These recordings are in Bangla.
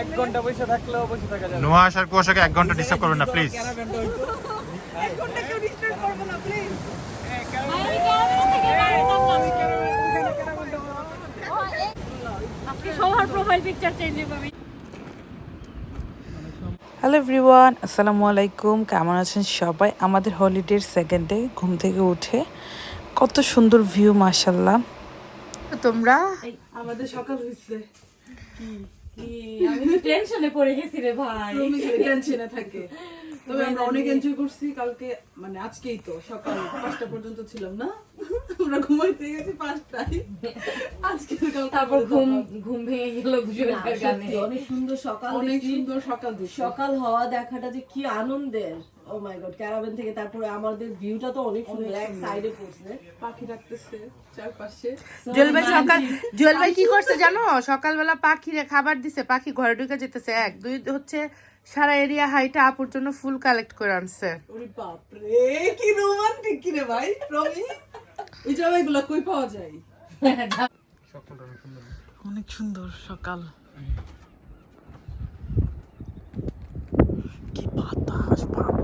এক ঘণ্টা বসে থাকলেও বসে থাকা যাবে। নোয়া আসার কুয়াশাকে এক ঘণ্টা ডিস্টার্ব করবেন না প্লিজ ক্যারাভ্যানটা হইতো? আজকে সবার প্রোফাইল পিকচার চেঞ্জ হবে হ্যালো এভরিওয়ান আসসালামু আলাইকুম। কেমন আছেন সবাই? আমাদের হলিডের সেকেন্ড ডে ঘুম থেকে উঠে। কত সুন্দর ভিউ মাশাল্লাহ তোমরা? আমাদের সকাল হয়েছে আমি তো টেনশনে পড়ে গেছি রে ভাই। টেনশনে থাকে। তবে আমরা অনেক এনজয় করছি কালকে মানে আজকেই তো সকাল পাঁচটা পর্যন্ত ছিলাম না? আমরা ঘুমাইতে গেছি পাঁচটায়। আজকে তারপর ঘুম ঘুম ভেঙে গেল অনেক সুন্দর সকাল অনেক সুন্দর সকাল সকাল হওয়া দেখাটা যে কি আনন্দের। ও মাই গড ক্যারাভেন থেকে তারপরে আমাদের ভিউটা তো অনেক সুন্দর। এক সাইডে পড়ছে। পাখি রাখতেছে চারপাশে। জুয়েল ভাই সকাল জুয়েল ভাই কি করছে জানো? সকালবেলা পাখিরে খাবার দিছে পাখি ঘরে ঢুকে যেতেছে। এক দুই হচ্ছে সারা এরিয়া হাইটা আপুর জন্য ফুল কালেক্ট করে আনছে। ওরে বাপরে কি রোমান্টিক কি রে ভাই রমি এই কই পাওয়া যায়? অনেক সুন্দর সকাল। কি বাতাস বাপ।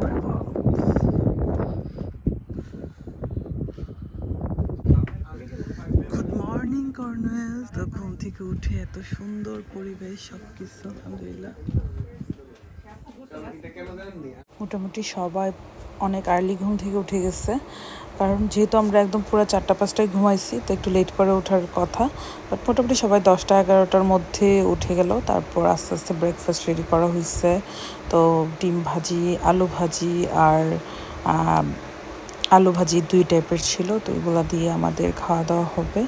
গুড মর্নিং কর্নেল তো ঘুম থেকে উঠে এত সুন্দর পরিবেশ সবকিছু আলহামদুলিল্লাহ। মোটামুটি সবাই অনেক আর্লি ঘুম থেকে উঠে গেছে। কারণ যেহেতু আমরা একদম পুরো চারটা, পাঁচটায় ঘুমাইছি, তো একটু লেট করে ওঠার কথা। বাট মোটামুটি সবাই দশটা, এগারোটার মধ্যে উঠে গেল। তারপর আস্তে আস্তে ব্রেকফাস্ট রেডি করা হয়েছে তো ডিম ভাজি, আলু ভাজি আর আলু ভাজি দুই টাইপের ছিল। তো এগুলো দিয়ে আমাদের খাওয়া দাওয়া হবে।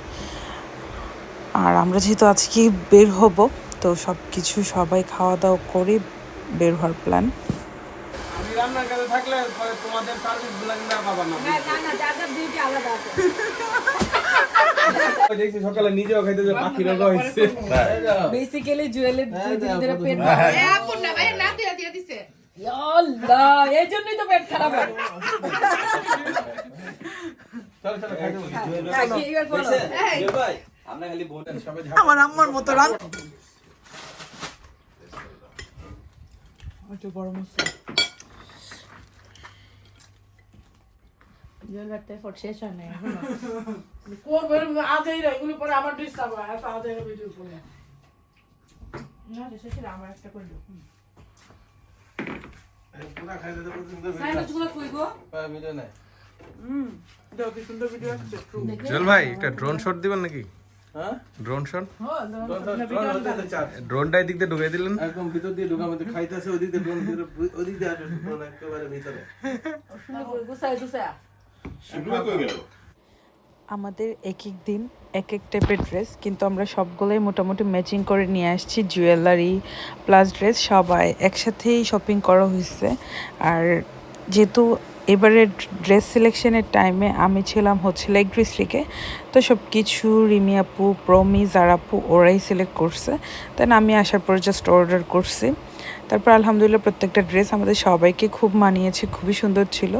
আর আমরা যেহেতু আজকে বের হব, তো সব কিছু সবাই খাওয়া দাওয়া করে বের হওয়ার প্ল্যান রান্নার কাছে থাকলে তোমাদের সার্ভিসগুলো না পাবা না না না যার যার ডিউটি আলাদা আছে। দেখছি সকালে নিজেও খাইতে যে পাখি রোগ হয়েছে বেসিক্যালি জুয়েলের দুই ধরে পেট হ্যাঁ, আল্লাহ এই জন্যই তো পেট খারাপ হয়। চলো চলো খাইতে বলি। হ্যাঁ, কি আমরা খালি ভোট সবাই আমার আম্মার মতো রান একটু বড় মশলা জুয়েল ভাই ফট শেষ হয় না এখনও। করবে আজই রে এগুলো পরে আমার ডিস্টার্ব হয় এত আজই ভিডিও করে না শেষ আমার একটা করল পুরা ভিডিও নাই। দেখো কি সুন্দর ভিডিও আসছে জল ভাই একটা ড্রোন শট দিবেন নাকি? ড্রোন শট ড্রোনটা এদিক দিয়ে ঢুকিয়ে দিলেন। একদম ভিতর দিয়ে ঢোকা মধ্যে খাইতেছে ওদিক দিয়ে ড্রোন ওদিক দিয়ে আসবে ড্রোন একেবারে ভিতরে। গুছাই গুছাই আমাদের এক এক দিন এক এক টাইপের ড্রেস কিন্তু আমরা সবগুলোই মোটামুটি ম্যাচিং করে নিয়ে আসছি জুয়েলারি প্লাস ড্রেস সবাই একসাথেই শপিং করা হয়েছে। আর যেহেতু এবারে ড্রেস সিলেকশনের টাইমে আমি ছিলাম হচ্ছে লেক ডিস্ট্রিক্টে। তো সব কিছু রিমি আপু, প্রমি জারাপু ওরাই সিলেক্ট করছে। দেন আমি আসার পর জাস্ট অর্ডার করছি। তারপর আলহামদুলিল্লাহ প্রত্যেকটা ড্রেস আমাদের সবাইকে খুব মানিয়েছে, খুবই সুন্দর ছিল।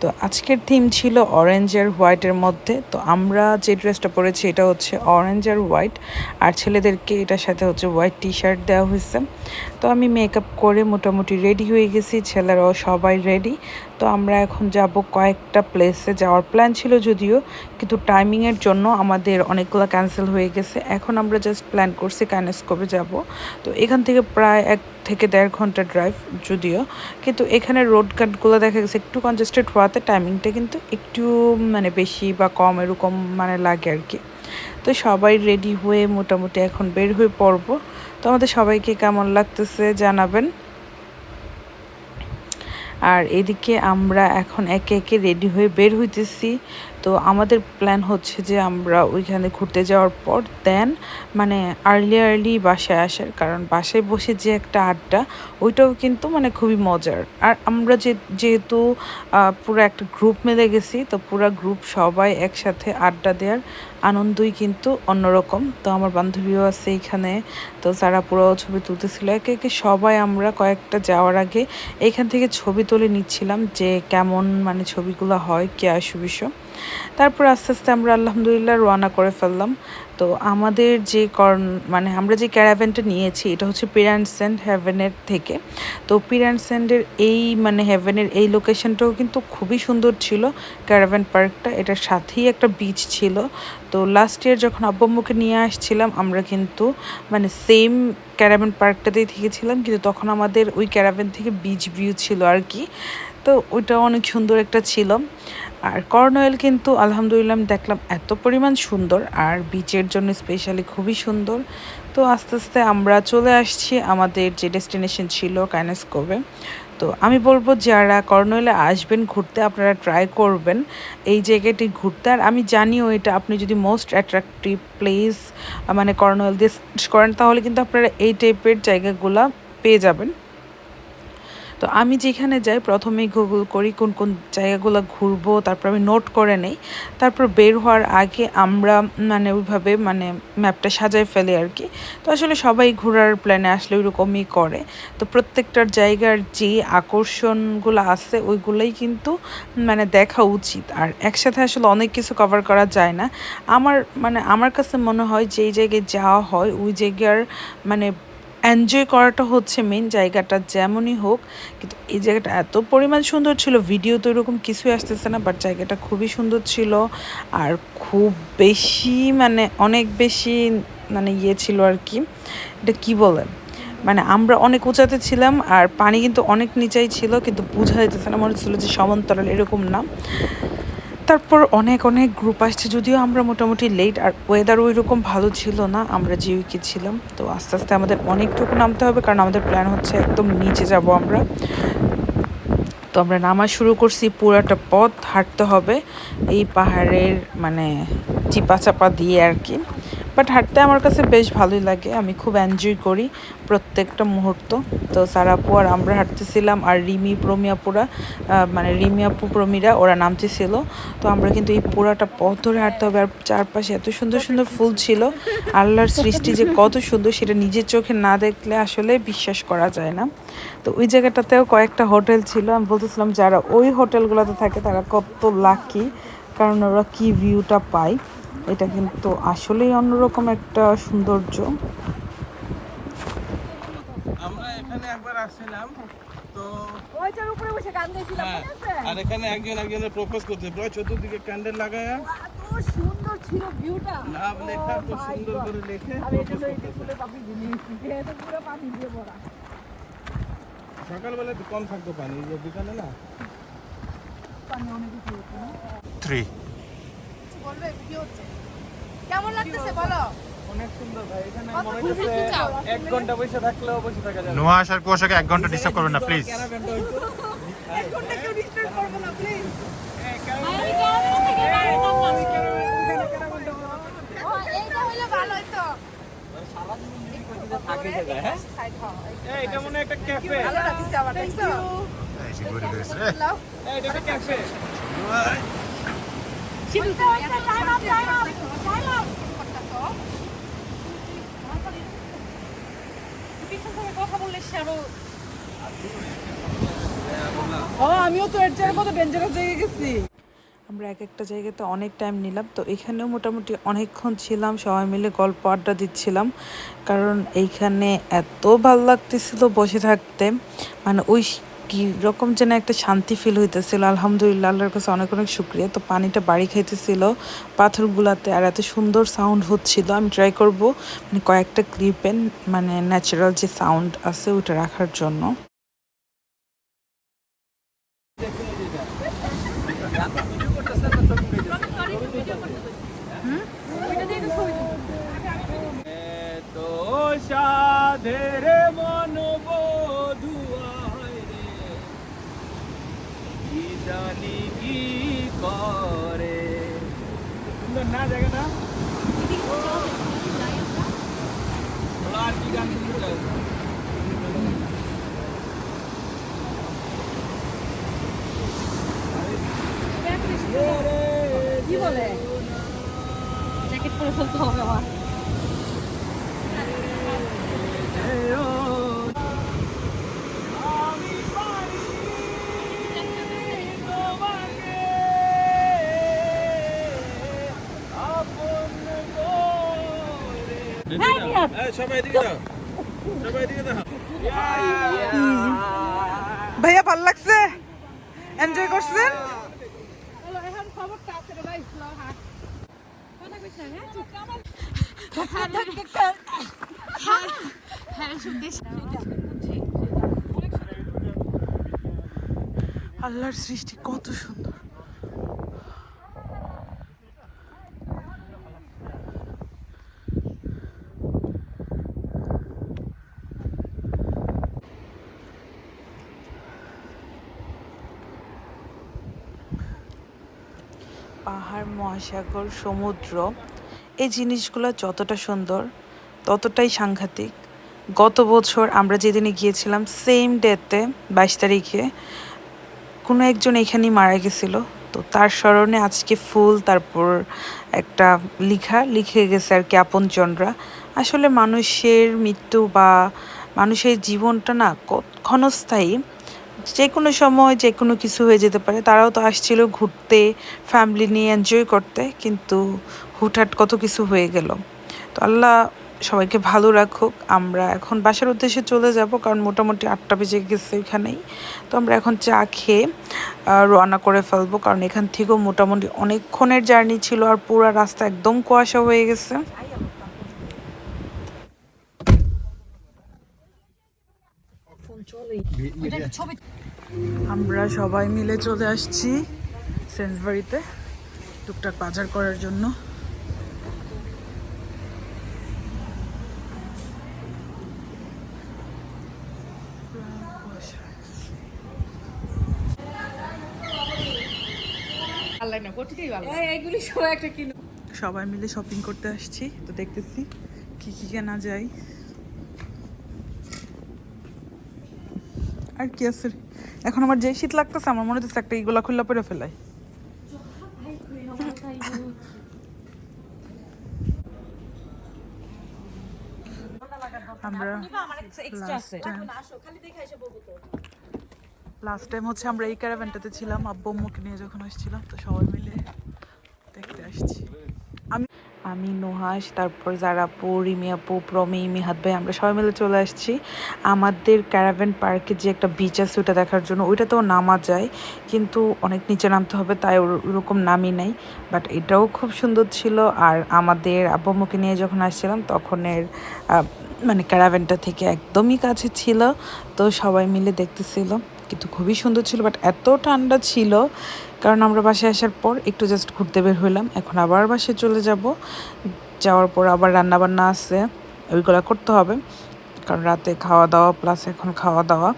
তো আজকের থিম ছিল অরেঞ্জ আর হোয়াইটের মধ্যে। তো আমরা যে ড্রেসটা পরেছি এটা হচ্ছে অরেঞ্জ আর হোয়াইট আর ছেলেদেরকে এটার সাথে হচ্ছে হোয়াইট টি শার্ট দেওয়া হয়েছে। তো আমি মেকআপ করে মোটামুটি রেডি হয়ে গেছি, ছেলেরাও সবাই রেডি তো আমরা এখন যাব কয়েকটা প্লেসে যাওয়ার প্ল্যান ছিল যদিও, কিন্তু টাইমিংয়ের জন্য আমাদের অনেকগুলো ক্যান্সেল হয়ে গেছে। এখন আমরা জাস্ট প্ল্যান করছি কাইনেস্কোপে যাব। তো এখান থেকে প্রায় এক থেকে দেড় ঘণ্টা ড্রাইভ যদিও। কিন্তু এখানে রোড কাটগুলো দেখা গেছে একটু কনজেস্টেড হওয়াতে টাইমিংটা কিন্তু একটু মানে বেশি বা কম এরকম মানে লাগে আর কি। তো সবাই রেডি হয়ে মোটামুটি এখন বের হয়ে পড়ব। তো আমাদের সবাইকে কেমন লাগতেছে জানাবেন। আর এদিকে আমরা এখন একে একে রেডি হয়ে বের হইতেছি। তো আমাদের প্ল্যান হচ্ছে যে আমরা ওইখানে ঘুরতে যাওয়ার পর দেন মানে আর্লি আর্লি বাসায় আসার। কারণ বাসায় বসে যে একটা আড্ডা, ওইটাও কিন্তু মানে খুবই মজার। আর আমরা যে, যেহেতু পুরো একটা গ্রুপ মিলে গেছি, তো পুরো গ্রুপ সবাই একসাথে আড্ডা দেওয়ার আনন্দই কিন্তু অন্যরকম। তো আমার বান্ধবীও আছে এইখানে, তো যারা পুরো ছবি তুলতেছিল, একে একে সবাই আমরা কয়েকটা যাওয়ার আগে এইখান থেকে ছবি তুলে নিচ্ছিলাম যে কেমন মানে ছবিগুলো হয়, কে আসু বিষয়। তারপর আস্তে আস্তে আমরা আলহামদুলিল্লাহ রওনা করে ফেললাম। তো আমাদের যে কর্ন মানে আমরা যে ক্যারাভেনটা নিয়েছি, এটা হচ্ছে পিরান্স অ্যান্ড হ্যাভেনের থেকে। তো পিরান্স অ্যান্ডের এই মানে হ্যাভেনের এই লোকেশনটাও কিন্তু খুবই সুন্দর ছিল ক্যারাভেন পার্কটা এটার সাথেই একটা বিচ ছিল। তো লাস্ট ইয়ার যখন আব্বাম্মুকে নিয়ে আসছিলাম, আমরা কিন্তু মানে সেম ক্যারাভেন পার্কটাতেই থেকেছিলাম, কিন্তু তখন আমাদের ওই ক্যারাভেন থেকে বিচ ভিউ ছিল আর কি। তো ওইটা অনেক সুন্দর একটা ছিল। আর কর্নওয়েল কিন্তু আলহামদুলিল্লাহ দেখলাম এত পরিমাণ সুন্দর আর বিচের জন্য স্পেশালি খুবই সুন্দর। তো আস্তে আস্তে আমরা চলে আসছি আমাদের যে ডেস্টিনেশন ছিল কাইনাস্কোভে তো আমি বলব যারা কর্নওয়েলে আসবেন, ঘুরতে আপনারা ট্রাই করবেন এই জায়গাটি ঘুরতে। আর আমি জানিও এটা আপনি যদি মোস্ট অ্যাট্রাকটিভ প্লেস মানে কর্নওয়েল দিয়ে করেন, তাহলে কিন্তু আপনারা এই টাইপের জায়গাগুলা পেয়ে যাবেন। তো আমি যেখানে যাই, প্রথমেই গুগল করি কোন কোন জায়গাগুলো ঘুরবো, তারপর আমি নোট করে নেই। তারপর বের হওয়ার আগে আমরা মানে ওইভাবে মানে ম্যাপটা সাজায় ফেলি আর কি তো আসলে সবাই ঘোরার প্ল্যানে আসলে ওইরকমই করে। তো প্রত্যেকটার জায়গার যে আকর্ষণগুলো আছে, ওইগুলোই কিন্তু মানে দেখা উচিত। আর একসাথে আসলে অনেক কিছু কভার করা যায় না। আমার মানে আমার কাছে মনে হয় যেই জায়গায় যাওয়া হয়, ওই জায়গার মানে এনজয় করাটা হচ্ছে মেন জায়গাটা যেমনই হোক, কিন্তু এই জায়গাটা এত পরিমাণ সুন্দর ছিল ভিডিও তো এরকম কিছুই আসতেছে না বাট জায়গাটা খুবই সুন্দর ছিল, আর খুব বেশি মানে অনেক বেশি মানে ইয়ে ছিল আর কি, এটা কি বলে? মানে আমরা অনেক উঁচাতে ছিলাম, আর পানি কিন্তু অনেক নিচাই ছিল, কিন্তু বোঝা যেতেছে না, মনে হচ্ছিল যে সমান্তরাল এরকম না। তারপর অনেক অনেক গ্রুপ আসছে। যদিও আমরা মোটামুটি লেট আর ওয়েদার ওই রকম ভালো ছিল না, আমরা যে উইকে ছিলাম। তো আস্তে আস্তে আমাদের অনেকটুকু নামতে হবে, কারণ আমাদের প্ল্যান হচ্ছে একদম নিচে যাব আমরা। তো আমরা নামা শুরু করছি পুরাটা পথ, হাঁটতে হবে। এই পাহাড়ের মানে চিপা চাপা দিয়ে আর কি। বাট হাঁটতে আমার কাছে বেশ ভালোই লাগে। আমি খুব এনজয় করি প্রত্যেকটা মুহূর্ত। তো সারাপু আর আমরা হাঁটতেছিলাম আর রিমি প্রমিয়াপুরা মানে রিমিয়াপু প্রমিরা, ওরা নামতেছিল। তো আমরা কিন্তু এই পুরাটা পথ ধরে হাঁটতে হবে আর চারপাশে এত সুন্দর সুন্দর ফুল ছিল। আল্লাহর সৃষ্টি যে কত সুন্দর সেটা নিজের চোখে না দেখলে আসলে বিশ্বাস করা যায় না। তো ওই জায়গাটাতেও কয়েকটা হোটেল ছিল। আমি বলতেছিলাম, যারা ওই হোটেলগুলোতে থাকে তারা কত লাকি কারণ ওরা কি ভিউটা পায়। এটা কিন্তু আসলেই অন্যরকম একটা সৌন্দর্য। আমরা এখানে একবার আসছিলাম তো ওইটার উপরে বসে গান গাইছিলাম হ্যাঁ, মনে আছে? আর এখানে একজন একজনের প্রপোজ করতে পুরো চতুর্দিকে ক্যান্ডেল লাগায়া। এত সুন্দর ছিল ভিউটা। নাম লেখা তো সুন্দর করে লেখে এটা তো এই ফুলে পাপি দিয়েছি এটা পুরো পানি দিয়ে ভরা। সকালবেলা তো কম থাকতো পানি এই যে বিকালে না? থ্রি বলবে ভিডিও হচ্ছে। কেমন লাগতেছে বলো? অনেক সুন্দর ভাই এখানে কত ঘুরতে এক ঘণ্টা বসে থাকলেও বসে থাকা যাবে। নোয়া আসার কুয়াশাকে এক ঘণ্টা ডিস্টার্ব করবেন না প্লিজ এটা মনে একটা ক্যাফে ভালো দেখছ আমিও তো এর চেয়ে কত ডেঞ্জারাস জায়গায় গেছি। আমরা এক একটা জায়গাতে অনেক টাইম নিলাম তো এখানেও মোটামুটি অনেকক্ষণ ছিলাম সবাই মিলে গল্প আড্ডা দিচ্ছিলাম। কারণ এইখানে এত ভালো লাগতেছিল বসে থাকতে। মানে ওই কি রকম যেন একটা শান্তি ফিল হইতেছিল। আলহামদুলিল্লাহ, আল্লাহর কাছে অনেক অনেক শুক্রিয়া। তো পানিটা বাড়ি খাইতেছিল পাথরগুলাতে আর এত সুন্দর সাউন্ড হচ্ছিল। আমি ট্রাই করব মানে কয়েকটা ক্লিপে মানে ন্যাচারাল যে সাউন্ড আছে ওটা রাখার জন্য। সাধের না দেখে বলো ভাইয়া ভালো লাগছে? এনজয় করছেন? আল্লাহর সৃষ্টি কত সুন্দর। মহাসাগর, সমুদ্র, এই জিনিসগুলো যতটা সুন্দর, ততটাই সাংঘাতিক। গত বছর আমরা যেদিনে গিয়েছিলাম সেম ডেতে বাইশ তারিখে, কোনো একজন এখানেই মারা গেছিল। তো তার স্মরণে আজকে ফুল, তারপর একটা লিখা, লিখে গেছে আর কি আপনজনরা। আসলে মানুষের মৃত্যু বা মানুষের জীবনটা না ক্ষণস্থায়ী। যে কোনো সময় যে কোনো কিছু হয়ে যেতে পারে। তারাও তো আসছিল ঘুরতে ফ্যামিলি নিয়ে এনজয় করতে, কিন্তু হুটহাট কত কিছু হয়ে গেল। তো আল্লাহ সবাইকে ভালো রাখুক। আমরা এখন বাসার উদ্দেশ্যে চলে যাব, কারণ মোটামুটি আটটা বেজে গেছে এখানেই। তো আমরা এখন চা খেয়ে রওনা করে ফেলব, কারণ এখান থেকেও মোটামুটি অনেকক্ষণের জার্নি ছিল আর পুরো রাস্তা একদম কুয়াশা হয়ে গেছে। আমরা সবাই মিলে চলে আসছি সেন্সবাড়িতে টুকটাক বাজার করার জন্য। আল্লাহ না কোটিতেই ভালো এইগুলি সবাই একটা কিনো। সবাই মিলে শপিং করতে আসছি তো দেখতেছি কি কি কেনা যায়। আর কি আছে? এখন আমার যে শীত লাগতেছে, আমার মনে হচ্ছে একটা ইগুলা খুললা পরে ফেলাই। আমরা লাস্ট টাইম হচ্ছে আমরা এই ক্যারাভ্যানটাতে ছিলাম, আব্বু আম্মুকে নিয়ে যখন আসছিলাম, তো সবাই মিলে দেখতে আসছি। আমি আমি নুহাস তারপর জারাপু রিমি আপু, প্রমি মিহাদ ভাই, আমরা সবাই মিলে চলে আসছি। আমাদের ক্যারাভ্যান পার্কে যে একটা বিচ আছে, ওটা দেখার জন্য। ওইটাতেও নামা যায়, কিন্তু অনেক নিচে নামতে হবে, তাই ওর- ওরকম নামই নাই। বাট এটাও খুব সুন্দর ছিল। আর আমাদের আব্বু আম্মুকে নিয়ে যখন আসছিলাম, তখনের মানে ক্যারাভেনটা থেকে একদমই কাছে ছিল। তো সবাই মিলে দেখতেছিল। কিন্তু খুবই সুন্দর ছিল বাট এত ঠান্ডা ছিল, কারণ আমরা বাসায় আসার পর একটু জাস্ট ঘুরতে বের হইলাম। এখন আবার বাসায় চলে যাব। যাওয়ার পর আবার রান্না বান্না আছে, ওইগুলো করতে হবে, কারণ রাতে খাওয়া দাওয়া প্লাস এখন খাওয়া দাওয়া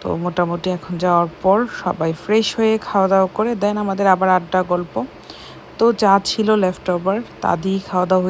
তো মোটামুটি এখন যাওয়ার পর সবাই ফ্রেশ হয়ে খাওয়া দাওয়া করে দেন আমাদের আবার আড্ডা, গল্প। তো যা ছিল লেফট ওভার তা দিয়েই খাওয়া দাওয়া